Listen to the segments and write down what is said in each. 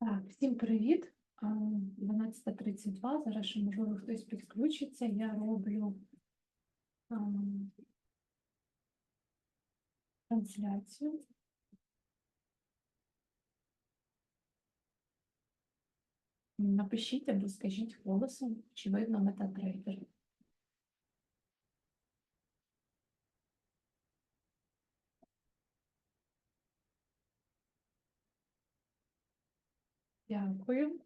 Так, всім привіт. 12.32. Зараз ще, можливо, хтось підключиться. Я роблю а, трансляцію. Напишіть або скажіть голосом, чи видно метатрейдер. Дякую.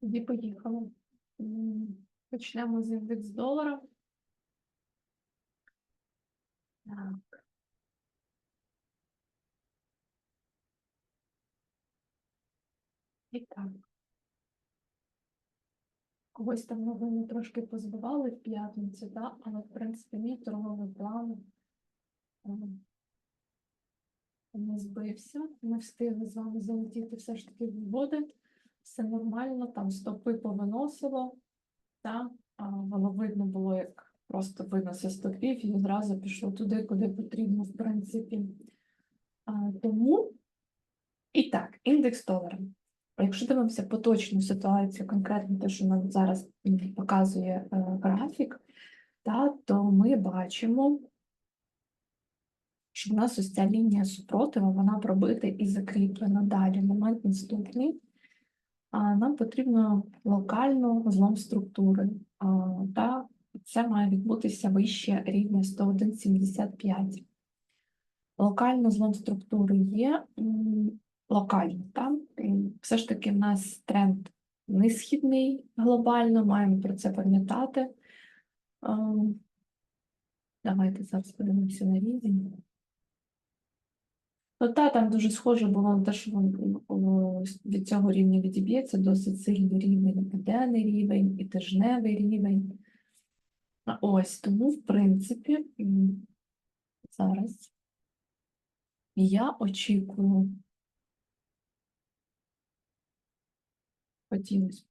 Тоді поїхали. Почнемо з індекс долара. Так. І так. Когось там новини трошки позбивали в п'ятницю, да? але в принципі мій торговий план ем, не збився. Ми встигли з вами залетіти все ж таки в води. Все нормально, там стопи повиносило, та а, воно видно було, як просто виносить стопів і одразу пішло туди, куди потрібно, в принципі. А, тому і так, індекс долара. Якщо дивимося поточну ситуацію, конкретно те, що нам зараз показує е, графік, та, то ми бачимо, що в нас ось ця лінія супротиву, вона пробита і закріплена далі. Момент наступний. А нам потрібно локально злом структури. А, та це має відбутися вище рівня 101,75. Локально злом структури є локально. Та? Все ж таки в нас тренд несхідний глобально, маємо про це пам'ятати. Ем, Давайте зараз подивимося на рівень. Ну, та, там дуже схоже було на те, що від цього рівня відіб'ється досить сильний рівень, і денний рівень, і тижневий рівень. Ось тому, в принципі, зараз я очікую. Хотілося.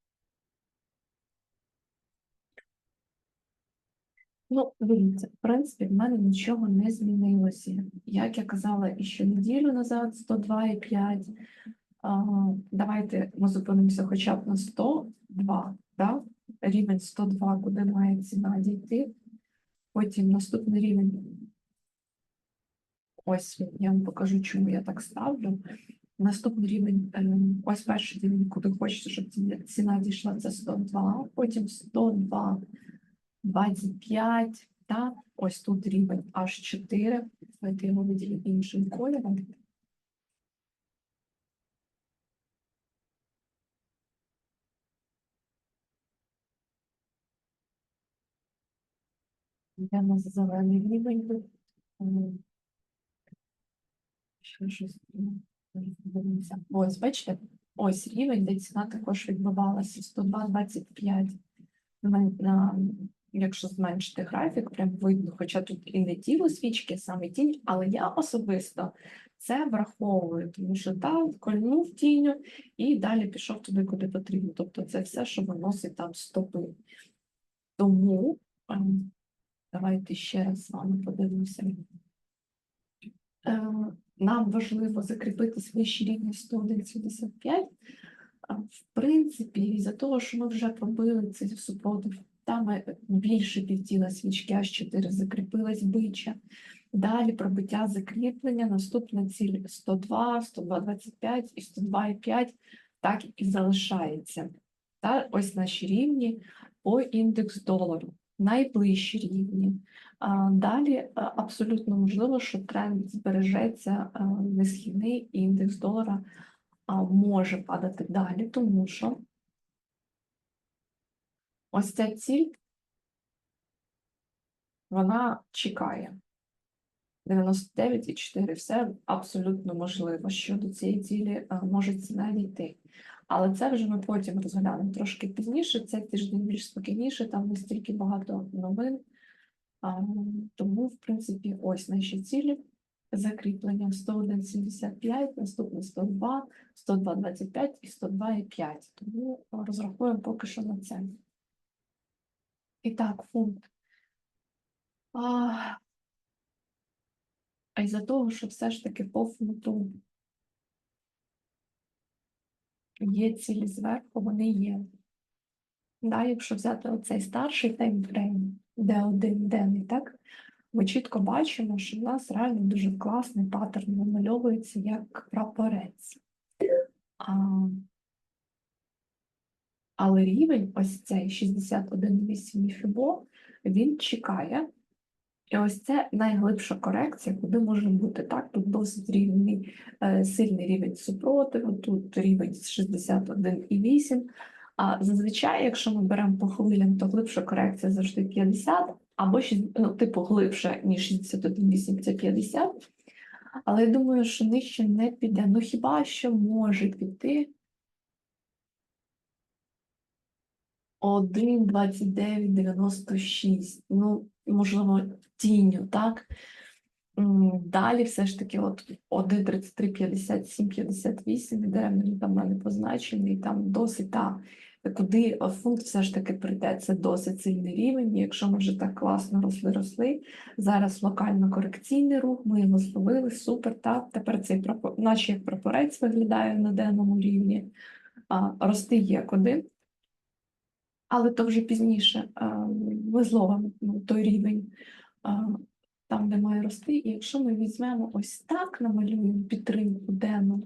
Ну, дивіться, в принципі, в мене нічого не змінилося. Як я казала і ще неділю назад, 102,5. А, Давайте ми зупинимося хоча б на 102, да? рівень 102, куди має ціна дійти. Потім наступний рівень. Ось він, я вам покажу, чому я так ставлю. Наступний рівень, е, ось перший рівень, куди хочеться, щоб ціна дійшла, це 102, потім 102, 25, та ось тут рівень аж 4. Давайте його виділю іншим кольором. У нас зелений рівень? Ем, Ще щось. М. Ось, бачите, ось рівень, де ціна також відбувалася 102,25. На, на, якщо зменшити графік, прям видно, хоча тут і не тіло свічки, саме тінь, але я особисто це враховую, тому що так, кольнув тінню і далі пішов туди, куди потрібно. Тобто це все, що виносить там стопи. Тому ем, давайте ще раз з вами подивимося. Е, Нам важливо закріпитись вище рівня 101,75. А, В принципі, із-за того, що ми вже пробили цей супротив, там е, більше півтіла свічки, аж 4 закріпилась бича. Далі пробиття закріплення, наступна ціль 102, 102,25 і 102,5 так і залишається. Та ось наші рівні по індекс долару, найближчі рівні. Далі абсолютно можливо, що тренд збережеться несхідний індекс долара може падати далі, тому що ось ця ціль, вона чекає. 99,4 все абсолютно можливо, що до цієї цілі може ціна дійти. Але це вже ми потім розглянемо трошки пізніше. Цей тиждень більш спокійніше, там не стільки багато новин. Тому, в принципі, ось наші цілі. Закріплення 101,75, наступне 102, 102,25 і 102,5. Тому розрахуємо поки що на це. І так, фунт А, а із-за того, що все ж таки по фунту є цілі зверху, вони є. Да, якщо взяти оцей старший таймфрейм, де один денний, так, ми чітко бачимо, що в нас реально дуже класний паттерн вимальовується як прапорець. А, але рівень, ось цей 61,8 фібо, він чекає. І ось це найглибша корекція, куди може бути так. Тут досить рівний, е, сильний рівень супротиву, тут рівень 61,8. А зазвичай, якщо ми беремо по хвилям, то глибша корекція завжди 50, або ну, типу глибше, ніж 61,8 це 50. Але я думаю, що нижче не піде. Ну хіба що може піти 1,2996. Ну, можливо, тінню, так? Далі все ж таки от 1,33, 57, 58, і даремно там мене позначений, там досить та, куди фунт все ж таки прийде, це досить сильний рівень. Якщо ми вже так класно росли-росли, зараз локально корекційний рух, ми його зловили, супер, так, тепер цей прапор, наче як прапорець виглядає на денному рівні, а, рости є куди. Але то вже пізніше ми зловимо ну, той рівень, там, де має рости. І якщо ми візьмемо ось так, намалюємо підтримку денну,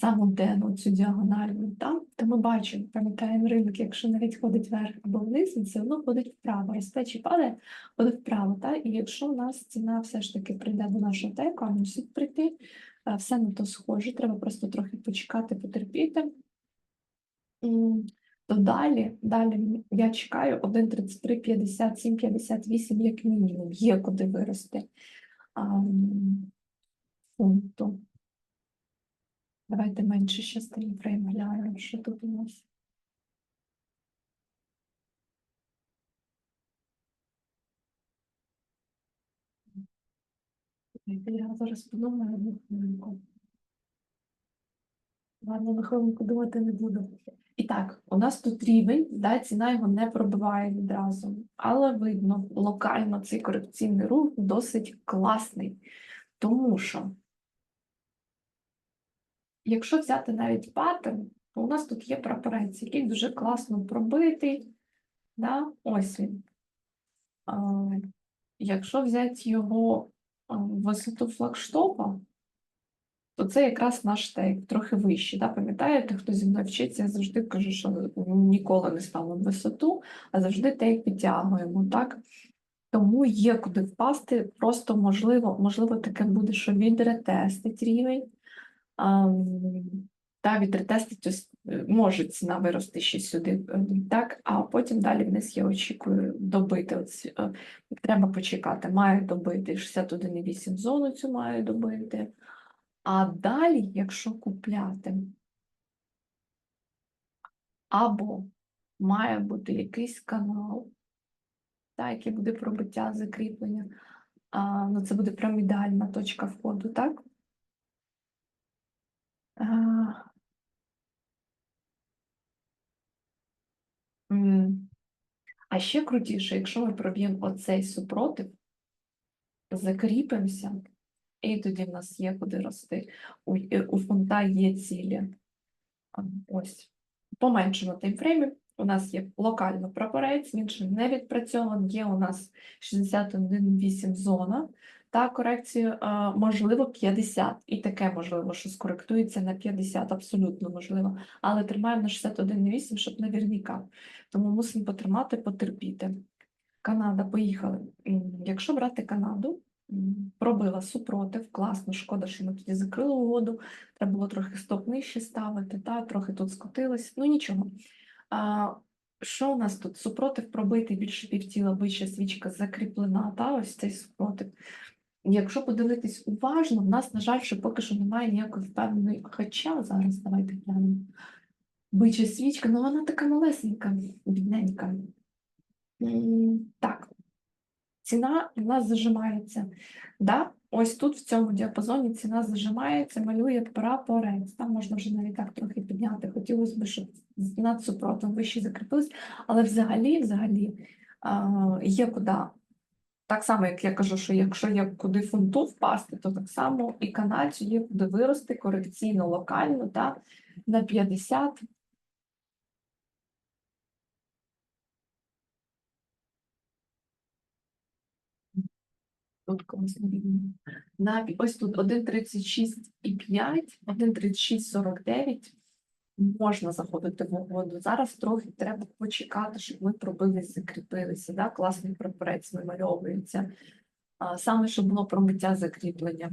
саму денну, цю діагональну, там, то ми бачимо, пам'ятаємо ринок, якщо навіть ходить вверх або вниз, він все одно ходить вправо, росте чи падає, ходить вправо. Та? І якщо у нас ціна все ж таки прийде до нашого теку, а мусить прийти, все на то схоже, треба просто трохи почекати, потерпіти. То далі, далі я чекаю 1,33, 57, 58 як мінімум. Є куди вирости ам, фунту. Давайте менше фрейм глянемо, що тут у нас. Я зараз подумаю одну хвилинку. Ладно, на хвилинку думати не буду. І так, у нас тут рівень, да, ціна його не пробиває відразу, але видно, локально цей корекційний рух досить класний, тому що, якщо взяти навіть паттерн, то у нас тут є прапорець, який дуже класно пробитий, да, ось він. А, якщо взяти його а, висоту флагштопа, то це якраз наш тейк, трохи вищий. Да? Пам'ятаєте, хто зі мною вчиться, я завжди кажу, що ніколи не ставимо висоту, а завжди тейк підтягуємо. Так? Тому є куди впасти, просто можливо, можливо, таке буде, що відретестить рівень. Та відретестить, ось, е, може ціна вирости ще сюди, е, так, а потім далі вниз я очікую добити. Ось, е, треба почекати, має добити 61,8 зону цю має добити. А далі, якщо купляти, або має бути якийсь канал, та, який буде пробиття закріплення, а, ну, це буде прям ідеальна точка входу, так? А, ще крутіше, якщо ми проб'ємо оцей супротив, закріпимося, і тоді в нас є куди рости. У, е, у фунта є цілі. Ось. По таймфреймі у нас є локально прапорець, він ще не відпрацьований, є у нас 61,8 зона та корекцію, можливо, 50. І таке можливо, що скоректується на 50, абсолютно можливо. Але тримаємо на 61,8, щоб наверняка. Тому мусимо потримати, потерпіти. Канада, поїхали. Якщо брати Канаду, пробила супротив, класно, шкода, що ми тоді закрили угоду. Треба було трохи стоп нижче ставити, та, трохи тут скотилось. Ну нічого. А, що у нас тут? Супротив пробитий більше півтіла, вища свічка закріплена, та, ось цей супротив. Якщо подивитись уважно, в нас, на жаль, ще поки що немає ніякої впевненої, хоча зараз давайте глянемо. Бича свічка, ну вона така малесенька, бідненька. Так, ціна у нас зажимається. Да? Ось тут, в цьому діапазоні, ціна зажимається, малює прапорець. Там можна вже навіть так трохи підняти. Хотілося б, щоб над супротом вище закріпились, але взагалі, взагалі, є куди так само, як я кажу, що якщо є куди фунту впасти, то так само і канадцю є куди вирости корекційно, локально, так, на 50. Тут комусь. На, ось тут 1,36,5, 1,36,49 можна заходити в угоду. Зараз трохи треба почекати, щоб ми пробились, закріпилися. Да? Класний прапорець вимальовується. Саме, щоб було промиття закріплення.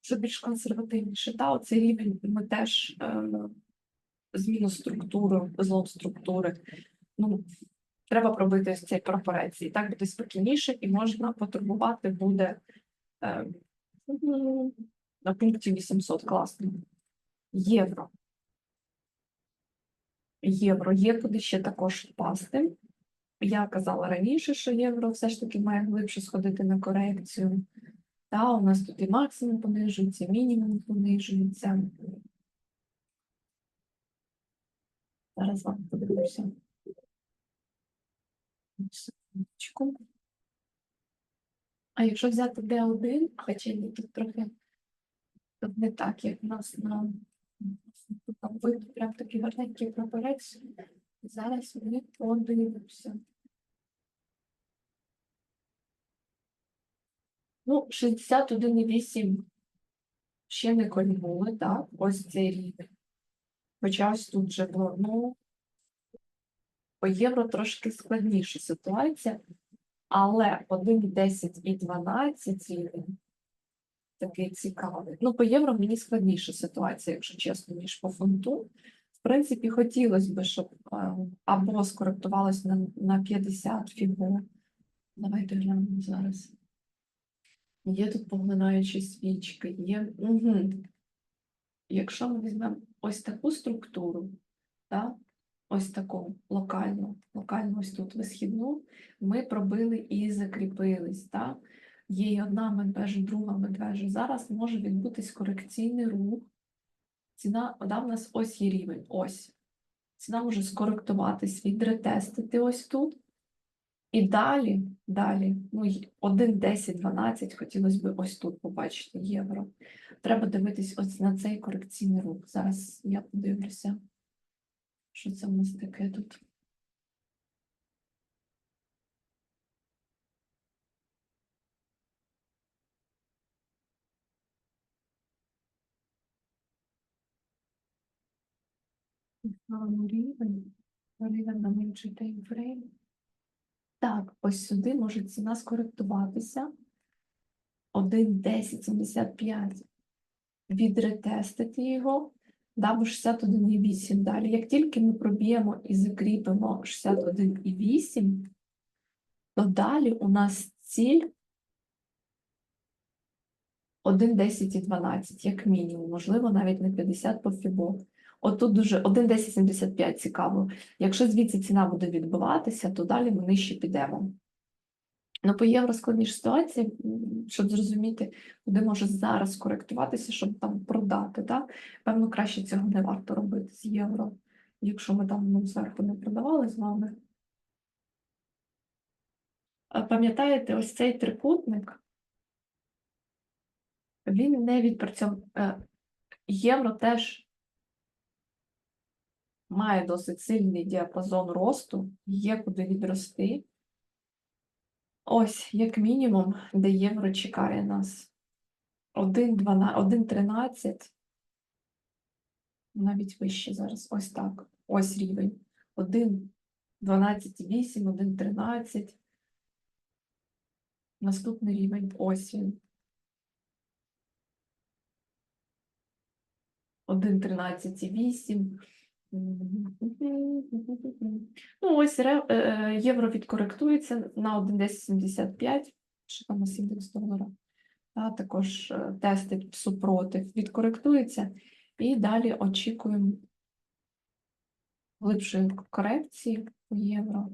Що більш консервативніше, та оцей рівень ми теж е, зміну структури, злом структури. Ну, треба пробити ось цей прапорець. І так буде спокійніше, і можна потурбувати буде е, ну, на пункті 800 класно. Євро. Євро є куди ще також впасти. Я казала раніше, що євро все ж таки має глибше сходити на корекцію. Та, у нас тут і максимум понижується, мінімум понижується. Зараз вам. Секундочку. А якщо взяти D1, хоча ні, тут трохи тут не так, як у нас на там видно прям такий гарненький прапорець. Зараз ми подивимося. Ну, 61,8 ще не кольнули, так, ось цей рівень. Хоча ось тут вже було, ну, по євро трошки складніша ситуація, але 1,10 і 12 рівень такий цікавий. Ну, по євро мені складніша ситуація, якщо чесно, ніж по фунту. В принципі, хотілося б, щоб е, або скоректувалось на, на 50 фігу. Давайте глянемо зараз. Є тут поглинаючі свічки, є. Угу. Якщо ми візьмемо ось таку структуру, так, ось таку локальну, локальну ось тут висхідну, ми пробили і закріпились. Так? Є одна медвежа, друга медвежа. Зараз може відбутись корекційний рух. Ціна, да, в нас ось є рівень, ось. Ціна може скоректуватись, відретестити ось тут. І далі, далі, ну 1, 10, 12, хотілося б ось тут побачити євро. Треба дивитись ось на цей корекційний рух. Зараз я подивлюся, що це в нас таке тут. Ну, рівень, рівень на менший таймфрейм. Так, ось сюди може ціна скоректуватися. 1,1075. Відретестити його. Дамо 61,8. Далі, як тільки ми проб'ємо і закріпимо 61,8, то далі у нас ціль 1,10 і 12, як мінімум, можливо, навіть не 50 по фібо. От тут дуже 1,1075 цікаво. Якщо звідси ціна буде відбиватися, то далі ми нижче підемо. Ну, по євро складніша ситуація, щоб зрозуміти, куди може зараз коректуватися, щоб там продати. Так? Певно, краще цього не варто робити з євро, якщо ми там ну, зверху не продавали з вами. Пам'ятаєте, ось цей трикутник, він не відпрацьовує. Євро теж має досить сильний діапазон росту, є куди відрости. Ось, як мінімум, де євро чекає нас. 1,12 1,13, навіть вище зараз. Ось так. Ось рівень. 1,12,8, 1,13. Наступний рівень ось він. 1,13,8. Ну, ось е, е, євро відкоректується на 1,1075, що там у нас індекс долара. А також е, тестить супротив, відкоректується, і далі очікуємо глибшої корекції по євро.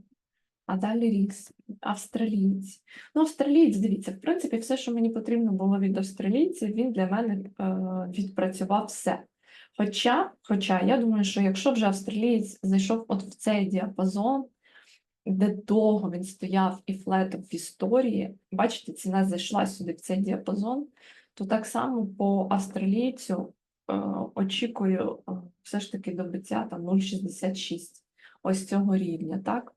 А далі рікс, австралієць. Ну, австралієць, дивіться, в принципі, все, що мені потрібно було від австралійця, він для мене відпрацював все. Хоча, хоча я думаю, що якщо вже австралієць зайшов от в цей діапазон, де довго він стояв і флетив в історії, бачите, ціна зайшла сюди в цей діапазон, то так само по австралійцю е, очікую е, все ж таки добиття там 0,66 ось цього рівня, так?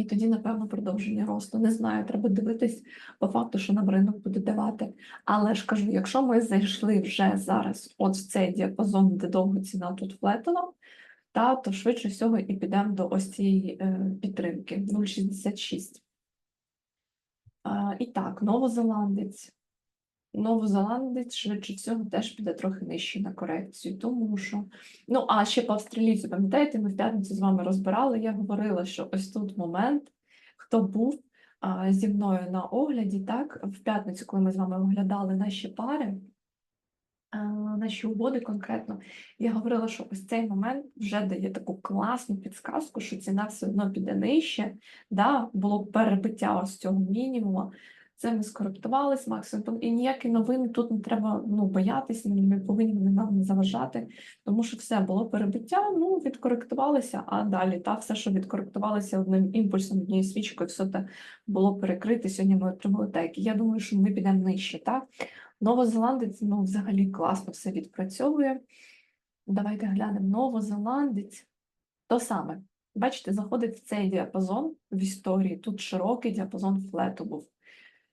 І тоді, напевно, продовження росту. Не знаю, треба дивитись по факту, що нам ринок буде давати. Але ж кажу, якщо ми зайшли вже зараз от в цей діапазон, де довго ціна тут флетила, та, то швидше всього і підемо до ось цієї е, підтримки 0,66. Е, і так, новозеландець. Новозеландець швидше всього теж піде трохи нижче на корекцію, тому що. Ну, а ще по австралійцю, пам'ятаєте, ми в п'ятницю з вами розбирали, я говорила, що ось тут момент, хто був а, зі мною на огляді, так, в п'ятницю, коли ми з вами оглядали наші пари, наші угоди конкретно, я говорила, що ось цей момент вже дає таку класну підсказку, що ціна все одно піде нижче, да, було перебиття ось цього мінімуму. Це ми скоректувались максимум. І ніякі новини тут не треба ну, боятися, ми повинні вони нам не заважати, тому що все було перебиття, ну, відкоректувалися, а далі та все, що відкоректувалося одним імпульсом, однією свічкою, все це було перекрите. Сьогодні ми отримали теки. Я думаю, що ми підемо нижче. Так? Новозеландець ну, взагалі класно все відпрацьовує. Давайте глянемо. Новозеландець то саме. Бачите, заходить в цей діапазон в історії. Тут широкий діапазон флету був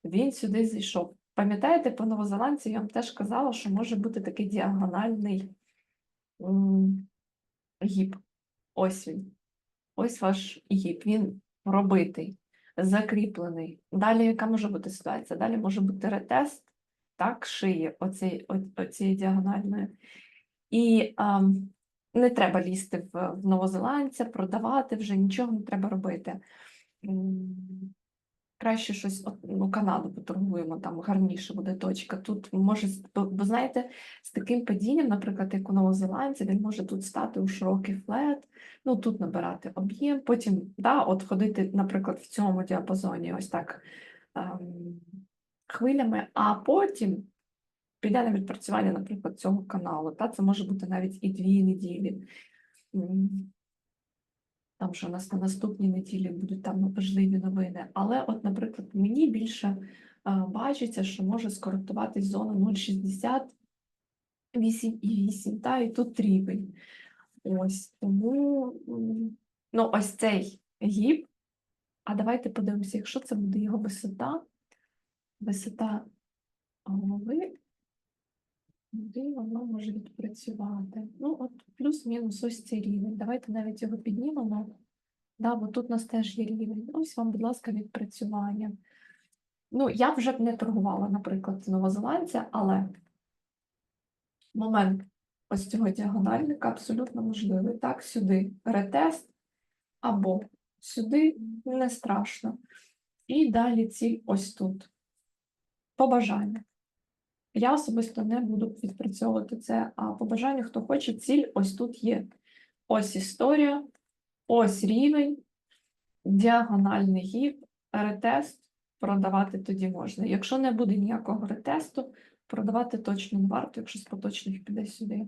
він сюди зайшов. Пам'ятаєте, по новозеландці я вам теж казала, що може бути такий діагональний м, гіп. Ось він. Ось ваш гіп. Він пробитий, закріплений. Далі яка може бути ситуація? Далі може бути ретест, так, шиї оцієї діагональної. І ам, не треба лізти в новозеландця, продавати вже нічого не треба робити. Краще щось, от, ну, Канаду поторгуємо, там гарніше буде точка. Тут може, бо, бо знаєте, з таким падінням, наприклад, як у новозеландці, він може тут стати у широкий флет, ну тут набирати об'єм, потім да, от ходити, наприклад, в цьому діапазоні, ось так ем, хвилями, а потім піде на відпрацювання, наприклад, цього каналу. Та? Це може бути навіть і дві неділі. Там що у нас на наступній неділі будуть там важливі новини. Але, от, наприклад, мені більше е, бачиться, що може скоректуватись зона 0,68,8, та, і тут рівень. Ось, тому, ну, ось цей гіп. А давайте подивимося, якщо це буде його висота, висота голови, куди воно може відпрацювати. Ну, от плюс-мінус ось цей рівень. Давайте навіть його піднімемо. Да, бо тут у нас теж є рівень. Ось вам, будь ласка, відпрацювання. Ну, я вже б не торгувала, наприклад, новозеландця, але момент ось цього діагональника абсолютно можливий. Так, сюди ретест або сюди не страшно. І далі ціль ось тут. По бажанню. Я особисто не буду відпрацьовувати це, а по бажанню, хто хоче, ціль ось тут є. Ось історія, ось рівень, діагональний гіп, ретест продавати тоді можна. Якщо не буде ніякого ретесту, продавати точно не варто, якщо з поточних піде сюди.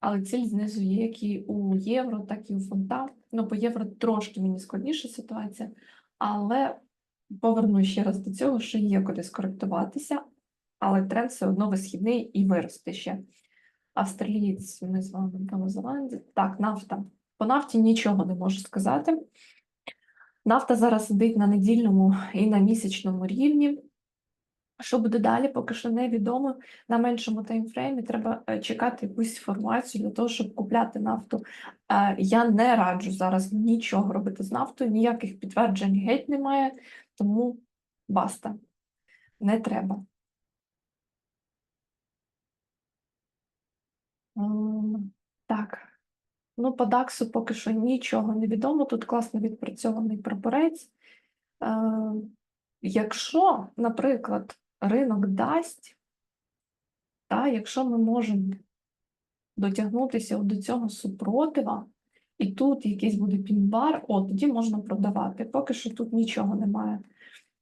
Але ціль знизу є як і у євро, так і у фунта. Ну, по євро трошки мені складніша ситуація, але поверну ще раз до цього, що є куди скоректуватися, але тренд все одно висхідний і виросте ще. Австралієць, ми з вами в Новозеландії. Так, нафта. По нафті нічого не можу сказати. Нафта зараз сидить на недільному і на місячному рівні. Що буде далі, поки що невідомо. На меншому таймфреймі треба е, чекати якусь інформацію для того, щоб купляти нафту. Е, Я не раджу зараз нічого робити з нафтою, ніяких підтверджень геть немає, тому баста. Не треба. Так. Ну, по Даксу поки що нічого не відомо. Тут класно відпрацьований прапорець. Е, Якщо, наприклад, ринок дасть, та, якщо ми можемо дотягнутися до цього супротива, і тут якийсь буде пінбар, от тоді можна продавати. Поки що тут нічого немає.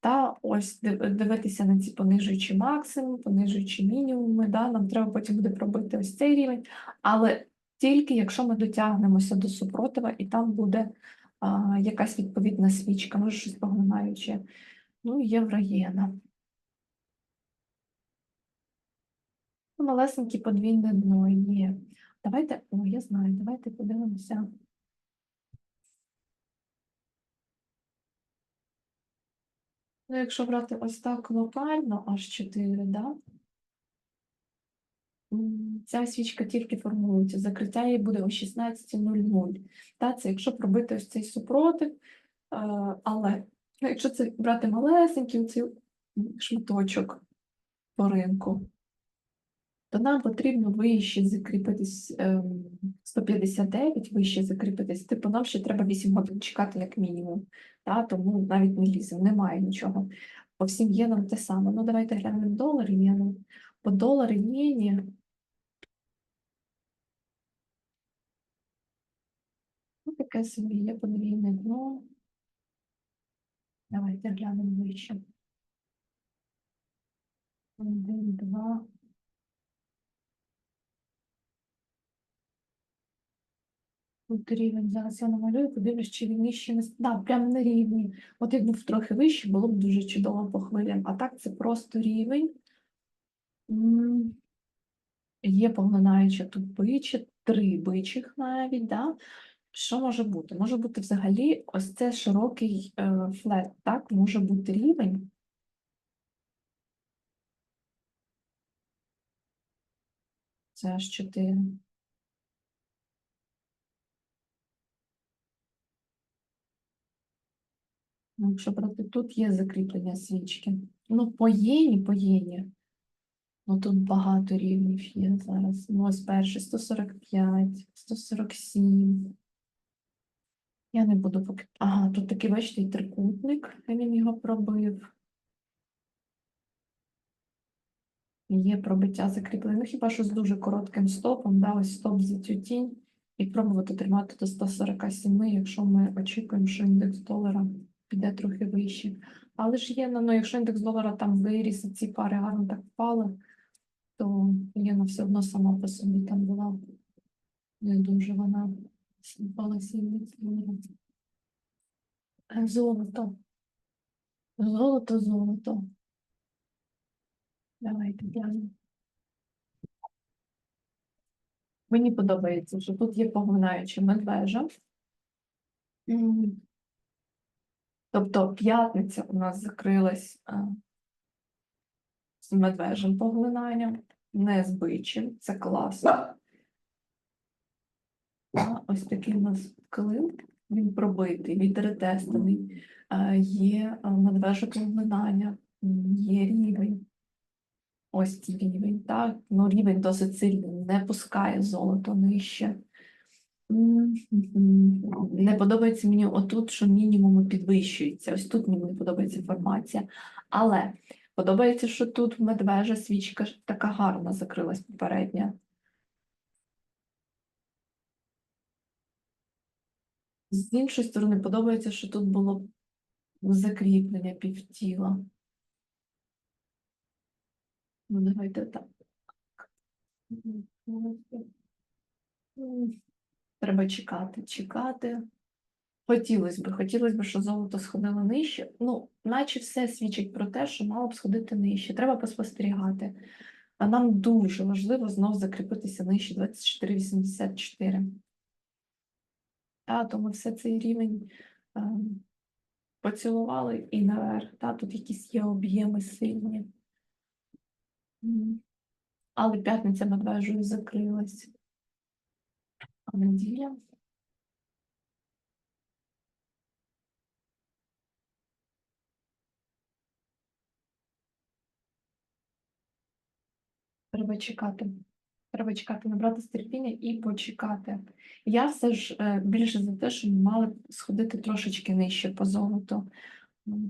Та ось дивитися на ці понижуючі максимум, понижуючі мінімуми. Да, нам треба потім буде пробити ось цей рівень. Але Тільки якщо ми дотягнемося до супротива, і там буде а, якась відповідна свічка, може щось поглинаюче. Ну, євроєна. Малесеньке подвійне дно є. Давайте, о, я знаю, давайте подивимося. Ну, якщо брати ось так локально, аж 4, да? Ця свічка тільки формується, закриття її буде о 16.00. Та, це якщо пробити ось цей супротив, е, але ну, якщо це брати малесенький цей шматочок по ринку, то нам потрібно вище закріпитись ем, 159, вище закріпитись. Типу, нам ще треба 8 годин чекати як мінімум. Та, тому навіть не ліземо, немає нічого. По всім єнам те саме. Ну, давайте глянемо долар єну. По долар єні. Ну, таке собі є подвійне дно. Давайте глянемо вище. Один, два. Тут рівень. Зараз я намалюю, подивлюсь, чи він нижче не... Да, прямо на рівні. От якби в трохи вище, було б дуже чудово по хвилям. А так це просто рівень. Є поглинаюча тут бичі, три бичих навіть, да? Що може бути? Може бути взагалі ось це широкий е, флет, так? Може бути рівень. Це аж 4. Якщо брати, тут є закріплення свічки. Ну, по єні, по єні. Ну, тут багато рівнів є зараз. Ну, ось перший 145, 147. Я не буду поки. Ага, тут такий, бачите, трикутник, він його пробив. Є пробиття закріплення. Ну, хіба що з дуже коротким стопом, да, ось стоп за цю тінь, і пробувати тримати до 147, якщо ми очікуємо, що індекс долара піде трохи вище. Але ж є, ну, якщо індекс долара там виріс, і ці пари гарно так впали, то єна все одно сама по собі там була не дуже вона впалася індекс. Е, Золото. Золото, золото. Давайте глянемо. Мені подобається, що тут є поглинаюча медвежа. Тобто п'ятниця у нас закрилась а, з медвежим поглинанням, не з бичим. Це класно. А, Ось такий у нас клин, він пробитий, відретестений. А, Є а, медвеже поглинання, є рівень. Ось рівень, так? Ну, рівень досить сильний, не пускає золото нижче. Не подобається мені отут, що мінімуми підвищуються. Ось тут мені не подобається формація. Але подобається, що тут медвежа свічка така гарна закрилась попередня. З іншої сторони, подобається, що тут було закріплення півтіла. Ну, давайте так. Треба чекати, чекати. Хотілося б, хотілося б, що золото сходило нижче. Ну, наче все свідчить про те, що мало б сходити нижче. Треба поспостерігати. А нам дуже важливо знов закріпитися нижче 24,84. Та, тому все цей рівень е, поцілували і наверх. Та, тут якісь є об'єми сильні. Але п'ятниця медвежою закрилась. Неділя. Треба чекати. Треба чекати, набрати терпіння і почекати. Я все ж е, більше за те, що ми мали сходити трошечки нижче по золоту.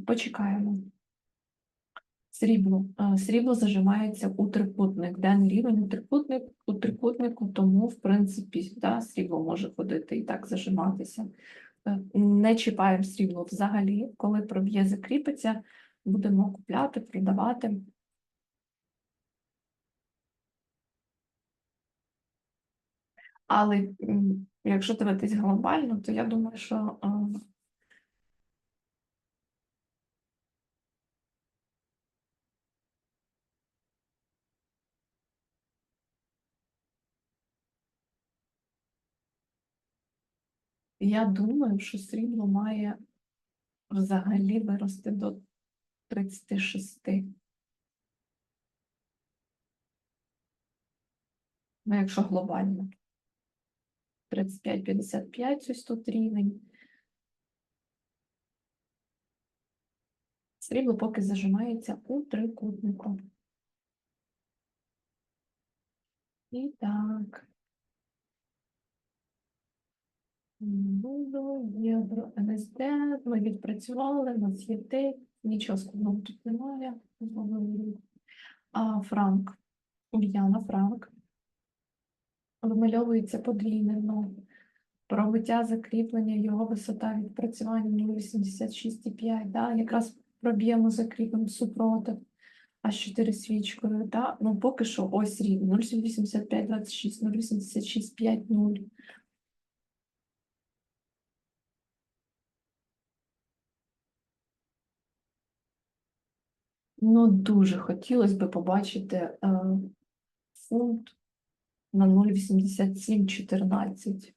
Почекаємо. Срібло. Срібло зажимається у трикутник. Денний рівень у трикутник, у трикутнику, тому, в принципі, да, срібло може ходити і так зажиматися. Е, Не чіпаємо срібло взагалі. Коли проб'є закріпиться, будемо купляти, продавати. Але якщо дивитись глобально, то я думаю, що я думаю, що срібло має взагалі вирости до 36. Ну, якщо глобально. 35-55 ось тут рівень. Срібло поки зажимається у трикутнику. І так. Буду, євро, НСД, ми відпрацювали, у нас є те, нічого складного тут немає. А Франк, Ульяна Франк. Вимальовується подвійне дно. Пробиття закріплення, його висота відпрацювання 0,86,5, да? якраз проб'ємо закріпимо супротив, а 4 свічкою, да? ну поки що ось рівень 0,8526, 0,8650. Ну, дуже хотілося б побачити е, фунт на 0,8714.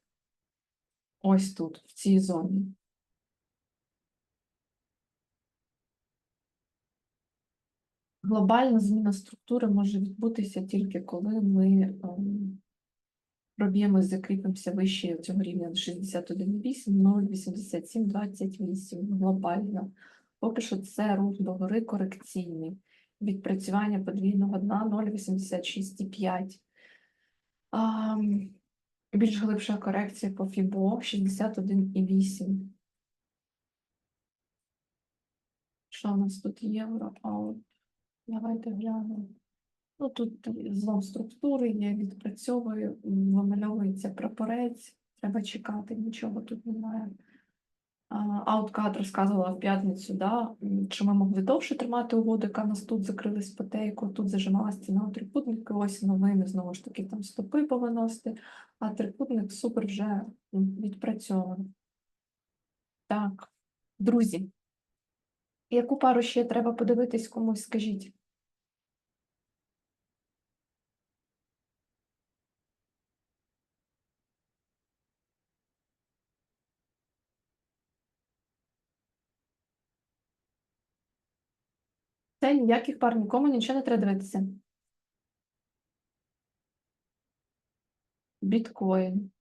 Ось тут, в цій зоні. Глобальна зміна структури може відбутися тільки коли ми ем, проб'ємо закріпимося вище цього рівня 61,8, 0,87, 28 глобально. Поки що це рух догори корекційний. Відпрацювання подвійного дна 0,86,5. Більш глибша корекція по FIBO 61,8. Що у нас тут євро? А давайте глянемо. Ну, тут злом структури є, відпрацьовує, вимальовується прапорець. Треба чекати, нічого тут немає. Ауткат розказувала в п'ятницю, да, що ми могли довше тримати угоду, яка нас тут закрилась потейку, тут зажималась ціна у трикутники, ось новини, знову ж таки, там стопи повиносити, а трикутник супер вже відпрацьований. Так, друзі, яку пару ще треба подивитись комусь, скажіть? Це ніяких пар, нікому нічого не треба дивитися. Біткоін.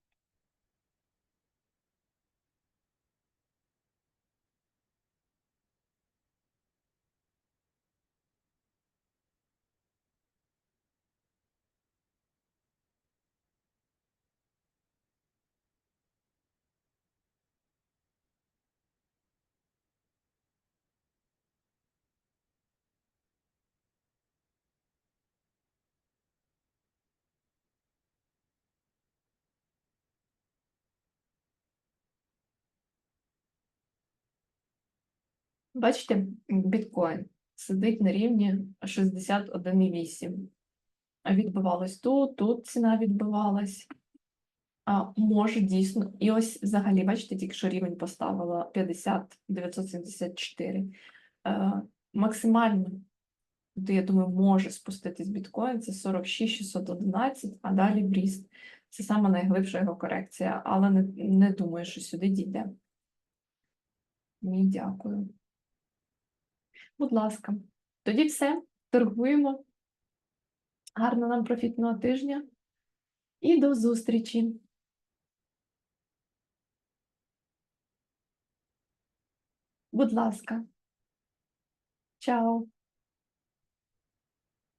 Бачите, біткоін сидить на рівні 61,8. Відбивалось тут, тут ціна відбивалась. А може дійсно, і ось взагалі, бачите, тільки що рівень поставила 50 974. Е, максимально, де, я думаю, може спуститись біткоін, це 46 611, а далі в ріст. Це саме найглибша його корекція, але не, не думаю, що сюди дійде. Ні, дякую. Будь ласка, тоді все. Торгуємо. Гарного нам профітного тижня і до зустрічі! Будь ласка. Чао!